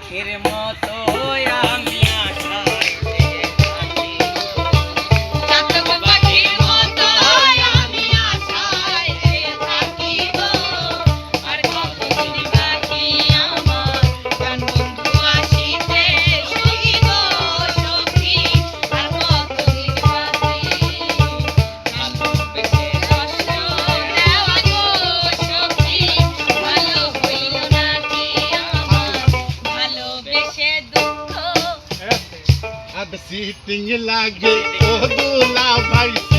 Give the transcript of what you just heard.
পাখির মতো अब सीटिंग लागे ओ दूल्हा भाई